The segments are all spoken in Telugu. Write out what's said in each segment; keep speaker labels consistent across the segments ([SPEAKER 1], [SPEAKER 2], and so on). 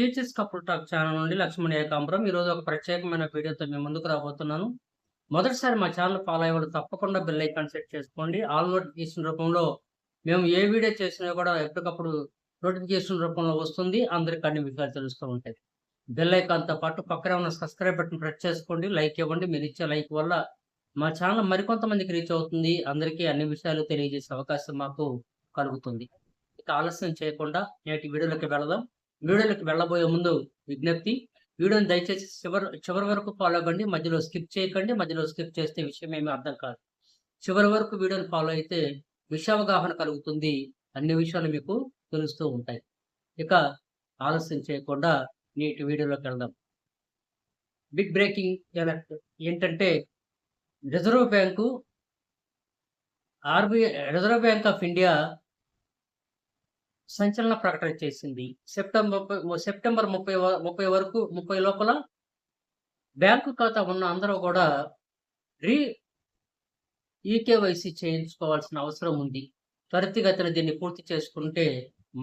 [SPEAKER 1] టీచర్స్ కపుల్ టాక్ ఛానల్ నుండి లక్ష్మణ్ ఏకాంబరం. ఈరోజు ఒక ప్రత్యేకమైన వీడియోతో మేము ముందుకు రాబోతున్నాను. మొదటిసారి మా ఛానల్ ఫాలో అయ్యేవాడు తప్పకుండా బెల్ ఐకాన్ సెట్ చేసుకోండి. ఆల్ నోటిఫికేషన్ రూపంలో మేము ఏ వీడియో చేసినా కూడా ఎప్పటికప్పుడు నోటిఫికేషన్ రూపంలో వస్తుంది. అందరికీ అన్ని విషయాలు తెలుస్తూ ఉంటాయి. బెల్ ఐకాన్తో పాటు పక్కనే ఉన్న సబ్స్క్రైబ్ బటన్ ప్రెస్ చేసుకోండి. లైక్ ఇవ్వండి. మీరు ఇచ్చే లైక్ వల్ల మా ఛానల్ మరికొంతమందికి రీచ్ అవుతుంది. అందరికీ అన్ని విషయాలు తెలియజేసే అవకాశం మాకు కలుగుతుంది. ఇక ఆలస్యం చేయకుండా నేటి వీడియోలోకి వెళదాం. వీడియోలకు వెళ్ళబోయే ముందు విజ్ఞప్తి. వీడియోని దయచేసి చివరి చివరి వరకు ఫాలో అవ్వండి. మధ్యలో స్కిప్ చేయకండి. మధ్యలో స్కిప్ చేస్తే విషయం ఏమీ అర్థం కాదు. చివరి వరకు వీడియోని ఫాలో అయితే విషయావగాహన కలుగుతుంది అన్ని విషయాలు మీకు తెలుస్తూ ఉంటాయి. ఇక ఆలస్యం చేయకుండా నేటి వీడియోలోకి వెళ్దాం. బిగ్ బ్రేకింగ్ ఏంటంటే reserve bank RBI reserve bank of India సంచలన ప్రకటన చేసింది. సెప్టెంబర్ సెప్టెంబర్ ముప్పై ముప్పై వరకు ముప్పై లోపల బ్యాంకు ఖాతా ఉన్న అందరూ కూడా రీ ఈకేవైసీ చేయించుకోవాల్సిన అవసరం ఉంది. త్వరితగతిన దీన్ని పూర్తి చేసుకుంటే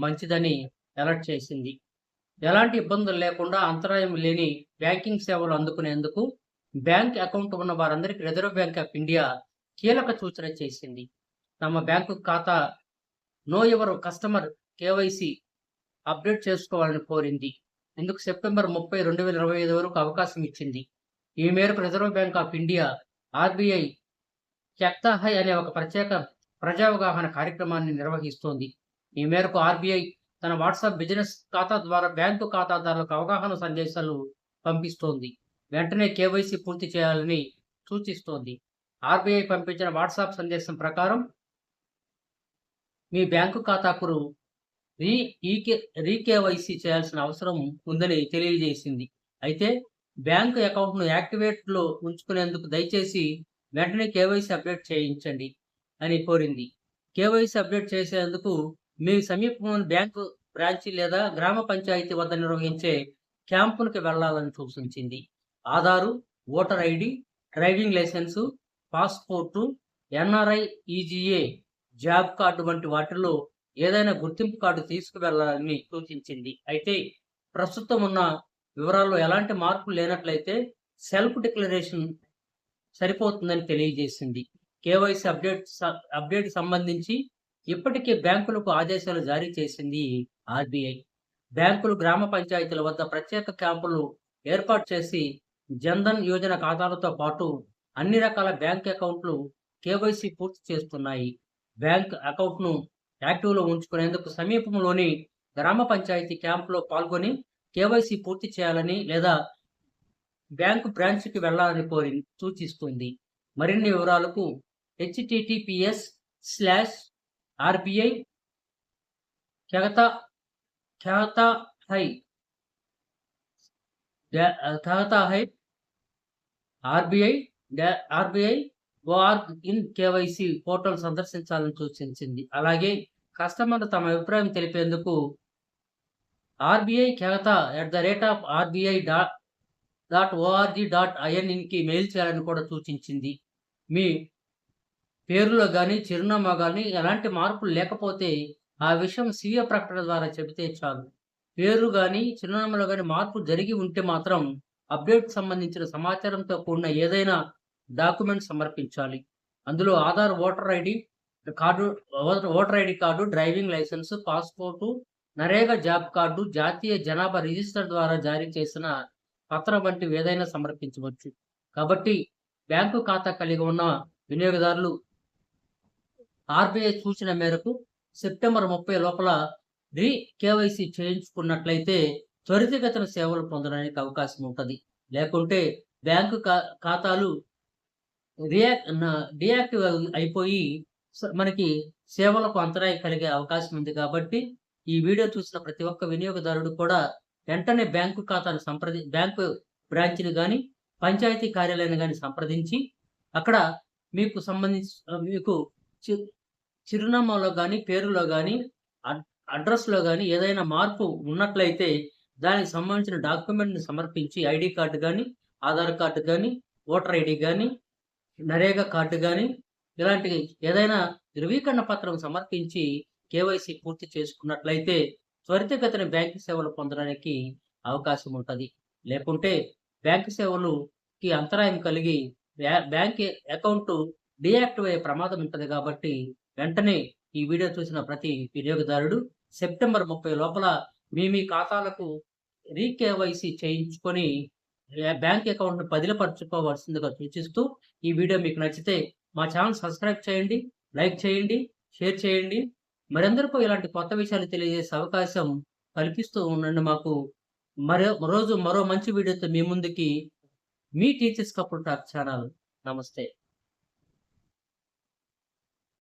[SPEAKER 1] మంచిదని అలర్ట్ చేసింది. ఎలాంటి ఇబ్బందులు లేకుండా అంతరాయం లేని బ్యాంకింగ్ సేవలు అందుకునేందుకు బ్యాంక్ అకౌంట్ ఉన్న వారందరికీ రిజర్వ్ బ్యాంక్ ఆఫ్ ఇండియా కీలక సూచన చేసింది. తమ బ్యాంకు ఖాతా నో ఎవరు కస్టమర్ కేవైసీ అప్డేట్ చేసుకోవాలని కోరింది. ఇందుకు సెప్టెంబర్ ముప్పై రెండు వేల ఇరవై ఐదు వరకు అవకాశం ఇచ్చింది. ఈ మేరకు reserve bank of India RBI చక్తాహై అనే ఒక ప్రత్యేక ప్రజావగాహన కార్యక్రమాన్ని నిర్వహిస్తోంది. ఈ మేరకు ఆర్బీఐ తన వాట్సాప్ బిజినెస్ ఖాతా ద్వారా బ్యాంకు ఖాతాదారులకు అవగాహన సందేశాలు పంపిస్తోంది. వెంటనే కేవైసీ పూర్తి చేయాలని సూచిస్తోంది. ఆర్బీఐ పంపించిన వాట్సాప్ సందేశం ప్రకారం మీ బ్యాంకు ఖాతాకు రీ ఈకే రీకేవైసీ చేయాల్సిన అవసరం ఉందని తెలియజేసింది. అయితే బ్యాంకు అకౌంట్ను యాక్టివేట్లో ఉంచుకునేందుకు దయచేసి వెంటనే కేవైసీ అప్డేట్ చేయించండి అని కోరింది. కేవైసీ అప్డేట్ చేసేందుకు మీ సమీపంలోని బ్యాంకు బ్రాంచి లేదా గ్రామ పంచాయతీ వద్ద నిర్వహించే క్యాంపులకు వెళ్ళాలని సూచించింది. Aadhaar voter ID driving licence passport NREGA job card వంటి వాటిల్లో ఏదైనా గుర్తింపు కార్డు తీసుకువెళ్ళాలని సూచించింది. అయితే ప్రస్తుతం ఉన్న వివరాల్లో ఎలాంటి మార్పులు లేనట్లయితే సెల్ఫ్ డిక్లరేషన్ సరిపోతుందని తెలియజేసింది. కేవైసీ అప్డేట్ అప్డేట్ సంబంధించి ఇప్పటికే బ్యాంకులకు ఆదేశాలు జారీ చేసింది ఆర్బీఐ. బ్యాంకులు గ్రామ పంచాయతీల వద్ద ప్రత్యేక క్యాంపులు ఏర్పాటు చేసి జన్ధన్ యోజన ఖాతాలతో పాటు అన్ని రకాల బ్యాంక్ అకౌంట్లు కేవైసీ పూర్తి చేస్తున్నాయి. బ్యాంక్ అకౌంట్ను యాక్టివ్లో ఉంచుకునేందుకు సమీపంలోని గ్రామ పంచాయతీ క్యాంపులో పాల్గొని కేవైసీ పూర్తి చేయాలని లేదా బ్యాంకు బ్రాంచ్కి వెళ్ళాలని కోరి సూచిస్తుంది. మరిన్ని వివరాలకు హెచ్టిటిపిఎస్ స్లాష్ ఆర్బిఐ ఖ్యాత ఖ్యాత హై ఖ్యాత హై RBI RBI OR in KYC portal సందర్శించాలని సూచించింది. అలాగే కస్టమర్ తమ అభిప్రాయం తెలిపేందుకు ఆర్బీఐ ఖాతా at the rate of RBI dot dot ORG dot ఐఎన్ఇన్కి mail చేయాలని కూడా సూచించింది. మీ పేరులో కానీ చిరునామా కానీ ఎలాంటి మార్పులు లేకపోతే ఆ విషయం స్వీయ ప్రకటన ద్వారా చెబితే చాలు. పేరు కానీ చిరునామాలో కానీ మార్పు జరిగి ఉంటే మాత్రం అప్డేట్ సంబంధించిన సమాచారంతో కూడిన ఏదైనా డాక్యుమెంట్ సమర్పించాలి. అందులో Aadhaar voter ID card voter- voter ID card driving licence passport NREGA job card జాతీయ జనాభా రిజిస్టర్ ద్వారా జారీ చేసిన పత్రం వంటివి ఏదైనా సమర్పించవచ్చు. కాబట్టి బ్యాంకు ఖాతా కలిగి ఉన్న వినియోగదారులు ఆర్బీఐ సూచన మేరకు సెప్టెంబర్ ముప్పై లోపల రీ కేవైసీ చేయించుకున్నట్లయితే త్వరితగతిన సేవలు పొందడానికి అవకాశం ఉంటుంది. లేకుంటే బ్యాంకు ఖాతాలు రియాక్ట్ డియాక్టివ్ అయిపోయి మనకి సేవలకు అంతరాయం కలిగే అవకాశం ఉంది కాబట్టి ఈ వీడియో చూసిన ప్రతి ఒక్క వినియోగదారుడు కూడా వెంటనే బ్యాంకు ఖాతాను సంప్రది బ్యాంకు బ్రాంచ్ని కానీ పంచాయతీ కార్యాలయాన్ని కానీ సంప్రదించి అక్కడ మీకు సంబంధించి మీకు చి- చిరునామాలో కానీ పేరులో కానీ అడ్రస్లో కానీ ఏదైనా మార్పు ఉన్నట్లయితే దానికి సంబంధించిన డాక్యుమెంట్ని సమర్పించి ఐడి కార్డు కానీ ఆధార్ కార్డు కానీ ఓటర్ ఐడి కానీ నరేగా కార్డు కానీ ఇలాంటి ఏదైనా ధృవీకరణ పత్రం సమర్పించి కేవైసీ పూర్తి చేసుకున్నట్లయితే త్వరితగతిన బ్యాంకు సేవలు పొందడానికి అవకాశం ఉంటుంది. లేకుంటే బ్యాంకు సేవలుకి అంతరాయం కలిగి బ్యాంక్ అకౌంట్ డీయాక్టివ్ అయ్యే ప్రమాదం ఉంటుంది కాబట్టి వెంటనే ఈ వీడియో చూసిన ప్రతి వినియోగదారుడు సెప్టెంబర్ 30 లోపల మీ మీ ఖాతాలకు రీకేవైసీ చేయించుకొని బ్యాంక్ అకౌంట్ను పదిలపరుచుకోవాల్సిందిగా సూచిస్తూ ఈ వీడియో మీకు నచ్చితే మా ఛానల్ సబ్స్క్రైబ్ చేయండి, లైక్ చేయండి, షేర్ చేయండి. మరందరికీ ఇలాంటి కొత్త విషయాలు తెలియజేసే అవకాశం కల్పిస్తూ ఉండండి మాకు. మరో రోజు మరో మంచి వీడియోతో మీ ముందుకి మీ టీచర్స్ కపుల్ టాక్ ఛానల్. నమస్తే.